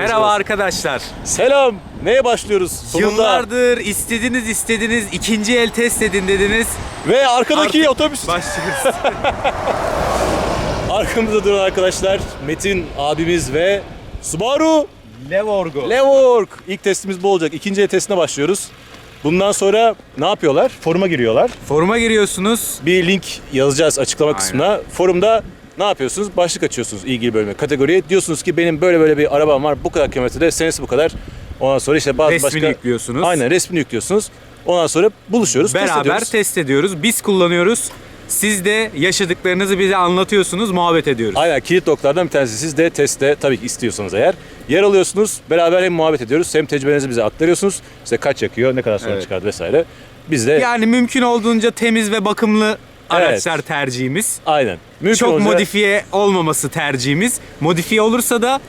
Merhaba arkadaşlar. Selam. Neye başlıyoruz? Sonunda. Yıllardır istediniz istediniz ikinci el test edin dediniz. Ve arkadaki Artık otobüs. Başlıyoruz. Arkamızda duran arkadaşlar Metin abimiz ve Subaru Levorgo. Levorg. İlk testimiz bu olacak. İkinci el testine başlıyoruz. Bundan sonra ne yapıyorlar? Foruma giriyorlar. Foruma giriyorsunuz. Bir link yazacağız açıklama Aynen. kısmına. Forumda ne yapıyorsunuz? Başlık açıyorsunuz ilgili bölüme, kategoriye. Diyorsunuz ki benim böyle böyle bir arabam var. Bu kadar kilometrede, senesi bu kadar. Ondan sonra işte bazı Resmini başka... yüklüyorsunuz. Aynen resmini yüklüyorsunuz. Ondan sonra buluşuyoruz, test Beraber ediyoruz. test ediyoruz. Biz kullanıyoruz. Siz de yaşadıklarınızı bize anlatıyorsunuz, muhabbet ediyoruz. Aynen kilit noktalardan bir tanesi. Siz de testte tabii ki istiyorsanız eğer yer alıyorsunuz. Beraber hem muhabbet ediyoruz hem tecrübenizi bize aktarıyorsunuz. İşte kaç yakıyor, ne kadar sonra Evet. çıkardı vesaire. Biz de Yani mümkün olduğunca temiz ve bakımlı araçlar tercihimiz. aynen. Mümkün Çok olunca- modifiye olmaması tercihimiz. Modifiye olursa da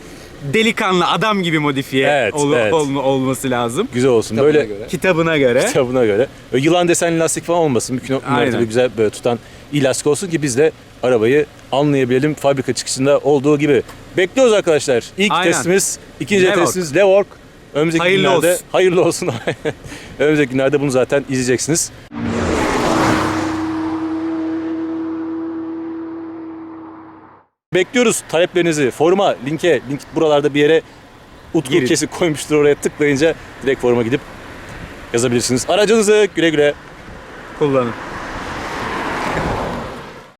delikanlı adam gibi modifiye Evet, ol- evet. ol- olması lazım. güzel olsun. Kitabına böyle göre. Kitabına göre. kitabına göre. Böyle yılan desenli lastik falan olmasın. Mümkün Aynen. mertebe güzel böyle tutan iyi lastik olsun ki biz de arabayı anlayabilelim fabrika çıkışında olduğu gibi. Bekliyoruz arkadaşlar. İlk Aynen. testimiz, ikinci Levorg. testimiz Levorg. Önümüzdeki Hayırlı günlerde olsun. hayırlı olsun. Önümüzdeki günlerde bunu zaten izleyeceksiniz. Bekliyoruz taleplerinizi foruma, linke, link buralarda bir yere Utku Girin. koymuştur oraya tıklayınca direkt foruma gidip yazabilirsiniz. Aracınızı güle güle Kullanın.